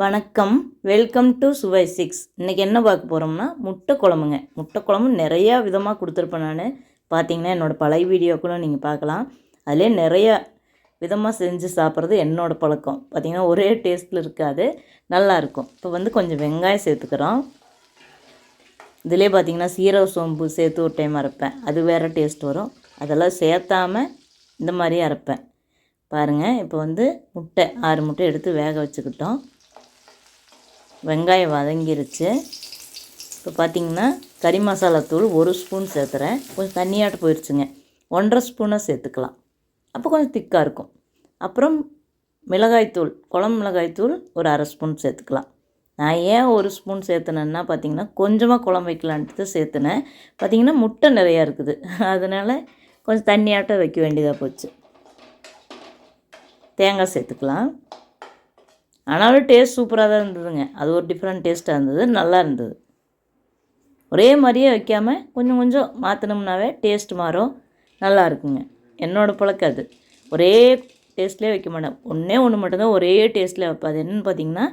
வணக்கம். Welcome to சுவை six இன்றைக்கி என்ன பார்க்க போகிறோம்னா முட்டை குழம்புங்க. முட்டை குழம்பு நிறையா விதமாக கொடுத்துருப்பேன் நான். பார்த்தீங்கன்னா என்னோடய பழைய வீடியோக்களும் நீங்கள் பார்க்கலாம். அதிலே நிறையா விதமாக செஞ்சு சாப்பிட்றது என்னோடய பழக்கம். பார்த்திங்கன்னா ஒரே டேஸ்ட்டில் இருக்காது. நல்லாயிருக்கும் இப்போ வந்து கொஞ்சம் வெங்காயம் சேர்த்துக்கிறோம். இதிலே பார்த்தீங்கன்னா சீரக சோம்பு சேர்த்து ஒரு டைம் அரைப்பேன். அது வேறு டேஸ்ட் வரும். அதெல்லாம் சேர்த்தாம இந்த மாதிரி அரைப்பேன். பாருங்கள் இப்போ வந்து முட்டை ஆறு முட்டை எடுத்து வேக வச்சுக்கிட்டோம். வெங்காயம் வதங்கிருச்சு. இப்போ பார்த்தீங்கன்னா கறி மசாலா தூள் ஒரு ஸ்பூன் சேர்த்துறேன். கொஞ்சம் தண்ணியாட்டு போயிடுச்சுங்க ஒன்றரை ஸ்பூனாக சேர்த்துக்கலாம். அப்போ கொஞ்சம் திக்காக இருக்கும். அப்புறம் மிளகாய்த்தூள் குழம்பு மிளகாய்த்தூள் ஒரு அரை ஸ்பூன் சேர்த்துக்கலாம். நான் ஏன் ஒரு ஸ்பூன் சேர்த்துனேன்னா பார்த்தீங்கன்னா கொஞ்சமாக குழம்பு வைக்கலான்ட்டு சேர்த்துனேன். பார்த்தீங்கன்னா முட்டை நிறையா இருக்குது. அதனால் கொஞ்சம் தண்ணியாட்டம் வைக்க வேண்டியதாக போச்சு. தேங்காய் சேர்த்துக்கலாம். ஆனாலும் டேஸ்ட் சூப்பராக தான் இருந்ததுங்க. அது ஒரு டிஃப்ரெண்ட் டேஸ்ட்டாக இருந்தது. நல்லா இருந்தது. ஒரே மாதிரியே வைக்காமல் கொஞ்சம் கொஞ்சம் மாற்றினோம்னாவே டேஸ்ட் மாறும். நல்லா இருக்குங்க. என்னோடய பழக்கம் அது. ஒரே டேஸ்ட்லேயே வைக்க மாட்டேன். ஒன்றே ஒன்று மட்டும்தான் ஒரே டேஸ்ட்டில் வைப்பேன். அது என்னென்னு பார்த்தீங்கன்னா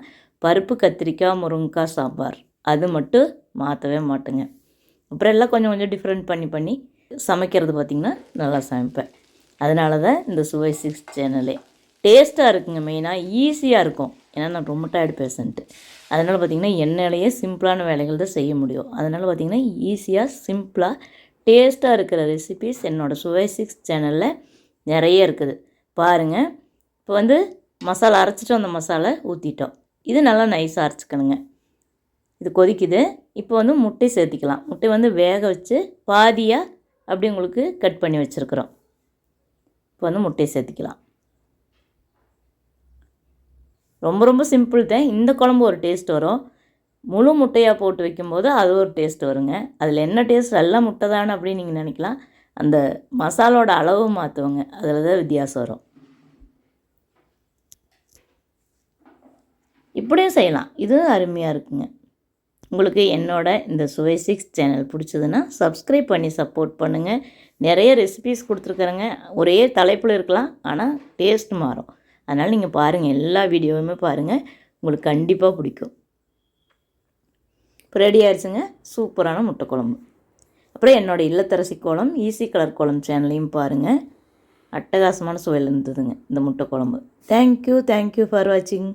பருப்பு கத்திரிக்காய் முருங்கைக்காய் சாம்பார். அது மட்டும் மாற்றவே மாட்டேங்க. அப்புறம் எல்லாம் கொஞ்சம் கொஞ்சம் டிஃப்ரெண்ட் பண்ணி பண்ணி சமைக்கிறது பார்த்திங்கன்னா நல்லா சமைப்பேன். அதனால தான் இந்த சுவை சிக்ஸ் சேனலே. டேஸ்ட்டாக இருக்குங்க. மெயினாக ஈஸியாக இருக்கும். ஏன்னா நான் ரொம்ப டயர்டு பேஷண்ட்டு அதனால் பார்த்திங்கன்னா என்னாலேயே சிம்பிளான வேலைகள் தான் செய்ய முடியும். அதனால் பார்த்திங்கன்னா ஈஸியாக சிம்பிளாக டேஸ்ட்டாக இருக்கிற ரெசிபிஸ் என்னோடய சுவை சிக்ஸ் சேனலில் நிறைய இருக்குது. பாருங்கள் இப்போ வந்து மசாலா அரைச்சிட்டு அந்த மசாலா ஊற்றிட்டோம் இது நல்லா நைஸாக அரைச்சிக்கணுங்க. இது கொதிக்குது. இப்போ வந்து முட்டை சேர்த்திக்கலாம். முட்டை வந்து வேக வச்சு பாதியாக அப்படி உங்களுக்கு கட் பண்ணி வச்சுருக்குறோம். இப்போ வந்து முட்டையை சேர்த்திக்கலாம். ரொம்ப ரொம்ப சிம்பிள் தான். இந்த குழம்பு ஒரு டேஸ்ட் வரும். முழு முட்டையாக போட்டு வைக்கும்போது அது ஒரு டேஸ்ட் வருங்க. அதில் என்ன டேஸ்ட் எல்லாம் முட்டை தானே அப்படின்னு நீங்கள் நினைக்கலாம். அந்த மசாலோட அளவு மாற்றுவோங்க அதில் தான் வித்தியாசம் வரும். இப்படியும் செய்யலாம். இதுவும் அருமையாக இருக்குங்க. உங்களுக்கு என்னோட இந்த சுவை சிக்ஸ் சேனல் பிடிச்சதுன்னா சப்ஸ்கிரைப் பண்ணி சப்போர்ட் பண்ணுங்கள் நிறைய ரெசிபீஸ் கொடுத்துருக்குறேங்க. ஒரே தலைப்பில் இருக்கலாம் ஆனால் டேஸ்ட் மாறும். அதனால் நீங்கள் பாருங்கள் எல்லா வீடியோவுமே பாருங்கள் உங்களுக்கு கண்டிப்பாக பிடிக்கும். இப்போ ரெடி ஆயிடுச்சுங்க. சூப்பரான முட்டை குழம்பு. அப்புறம் என்னோடய இல்லத்தரசி கோலம் ஈஸி கலர் கோலம் சேனலையும் பாருங்கள் அட்டகாசமான சுவையில் இருந்ததுங்க இந்த முட்டை குழம்பு. தேங்க்யூ தேங்க்யூ ஃபார் வாட்சிங்